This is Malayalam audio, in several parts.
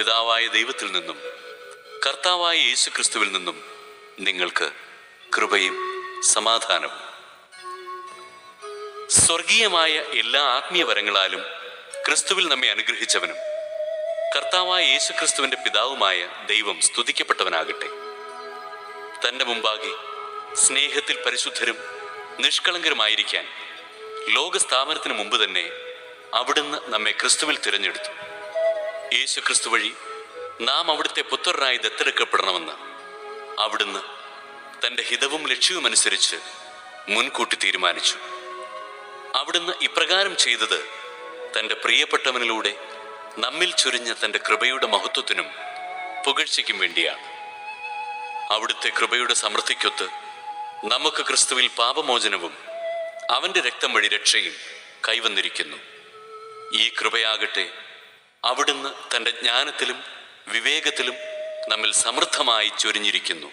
പിതാവായ ദൈവത്തിൽ നിന്നും കർത്താവായ യേശു ക്രിസ്തുവിൽ നിന്നും നിങ്ങൾക്ക് കൃപയും സമാധാനവും. സ്വർഗീയമായ എല്ലാ ആത്മീയ വരങ്ങളാലും ക്രിസ്തുവിൽ നമ്മെ അനുഗ്രഹിച്ചവനും കർത്താവായ യേശു ക്രിസ്തുവിന്റെ പിതാവുമായ ദൈവം സ്തുതിക്കപ്പെട്ടവനാകട്ടെ. തന്റെ മുമ്പാകെ സ്നേഹത്തിൽ പരിശുദ്ധരും നിഷ്കളങ്കരുമായിരിക്കാൻ ലോകസ്ഥാപനത്തിന് മുമ്പ് തന്നെ അവിടുന്ന് നമ്മെ ക്രിസ്തുവിൽ തിരഞ്ഞെടുത്തു. യേശു ക്രിസ്തു വഴി നാം അവിടുത്തെ പുത്രനായി ദത്തെടുക്കപ്പെടണമെന്ന് അവിടുന്ന് തന്റെ ഹിതവും ലക്ഷ്യവും അനുസരിച്ച് മുൻകൂട്ടി തീരുമാനിച്ചു. അവിടുന്ന് ഇപ്രകാരം ചെയ്തത് തന്റെ പ്രിയപ്പെട്ടവനിലൂടെ നമ്മിൽ ചൊരിഞ്ഞ തന്റെ കൃപയുടെ മഹത്വത്തിനും പുകഴ്ചയ്ക്കും വേണ്ടിയാണ്. അവിടുത്തെ കൃപയുടെ സമൃദ്ധിക്കൊത്ത് നമുക്ക് ക്രിസ്തുവിൽ പാപമോചനവും അവന്റെ രക്തം വഴി രക്ഷയും കൈവന്നിരിക്കുന്നു. ഈ കൃപയാകട്ടെ അവിടുന്ന് തന്റെ ജ്ഞാനത്തിലും വിവേകത്തിലും നമ്മിൽ സമൃദ്ധമായി ചൊരിഞ്ഞിരിക്കുന്നു.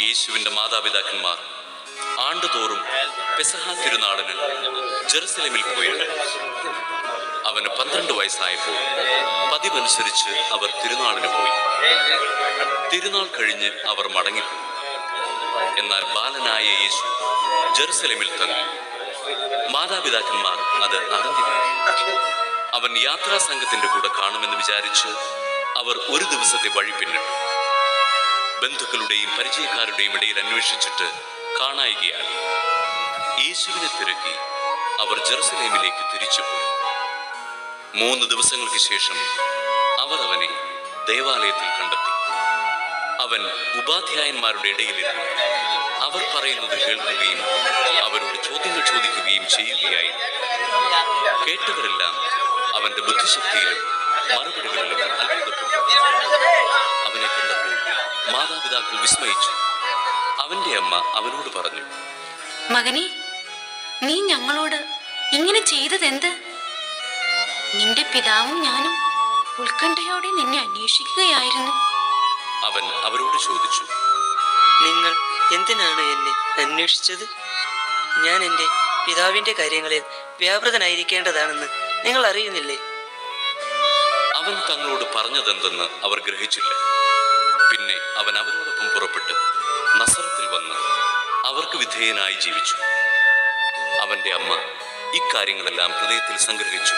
യേശുവിന്റെ മാതാപിതാക്കന്മാർ ആണ്ടുതോറും പെസഹ തിരുനാളിന് ജെറുസലമിൽ പോയിരുന്നു അവന് പന്ത്രണ്ട് വയസ്സായപ്പോൾ പതിവനുസരിച്ച് അവർ തിരുനാളിന് പോയി. തിരുനാൾ കഴിഞ്ഞ് അവർ മടങ്ങിപ്പോയി. എന്നാൽ ബാലനായ യേശു ജെറുസലമിൽ തങ്ങി. മാതാപിതാക്കന്മാർ അത് അറിഞ്ഞില്ല അവൻ യാത്രാ സംഘത്തിന്റെ കൂടെ കാണുമെന്ന് വിചാരിച്ച് അവർ ഒരു ദിവസത്തെ വഴി പിന്നിട്ടു. ബന്ധുക്കളുടെയും പരിചയക്കാരുടെയും ഇടയിൽ അന്വേഷിച്ചിട്ട് കാണായികയായി. യേശുവിനെ തിരക്കി അവർ ജെറുസലേമിലേക്ക് തിരിച്ചുപോയി മൂന്ന് ദിവസങ്ങൾക്ക് ശേഷം അവർ അവനെ ദേവാലയത്തിൽ കണ്ടെത്തി. അവൻ ഉപാധ്യായന്മാരുടെ ഇടയിലിരുന്നു. പറയുന്നത് കേൾക്കുകയും അവരോട് ചോദ്യങ്ങൾ ചോദിക്കുകയും ചെയ്യുകയായിരുന്നു കേട്ടവരെല്ലാം അവന്റെ ബുദ്ധിശക്തിയിലും മറുപടികളിലും അത്ഭുതപ്പെട്ടു. അവനെ കണ്ടപ്പോൾ മാതാപിതാക്കൾ വിസ്മയിച്ചു. അവന്റെ അമ്മ അവനോട് പറഞ്ഞു മകനെ നീ ഞങ്ങളോട് ഇങ്ങനെ ചെയ്തതെന്ത്? നിന്റെ പിതാവും ഞാനും ഉത്കണ്ഠയോടെ നിന്നെ അന്വേഷിക്കുകയായിരുന്നു. അവൻ അവരോട് ചോദിച്ചു നിങ്ങൾ എന്തിനാണ് എന്നെ അന്വേഷിച്ചത്? ഞാൻ എന്റെ പിതാവിന്റെ കാര്യങ്ങളിൽ വ്യാപൃതനായിരിക്കേണ്ടതാണെന്ന് നിങ്ങൾ അറിയുന്നില്ലേ? അവൻ തങ്ങളോട് പറഞ്ഞതെന്തെന്ന് അവർ ഗ്രഹിച്ചില്ല. പിന്നെ അവൻ അവരോടൊപ്പം പുറപ്പെട്ട് നസറത്തിൽ വന്ന് അവർക്ക് വിധേയനായി ജീവിച്ചു. അവന്റെ അമ്മ ഇക്കാര്യങ്ങളെല്ലാം ഹൃദയത്തിൽ സംഗ്രഹിച്ചു.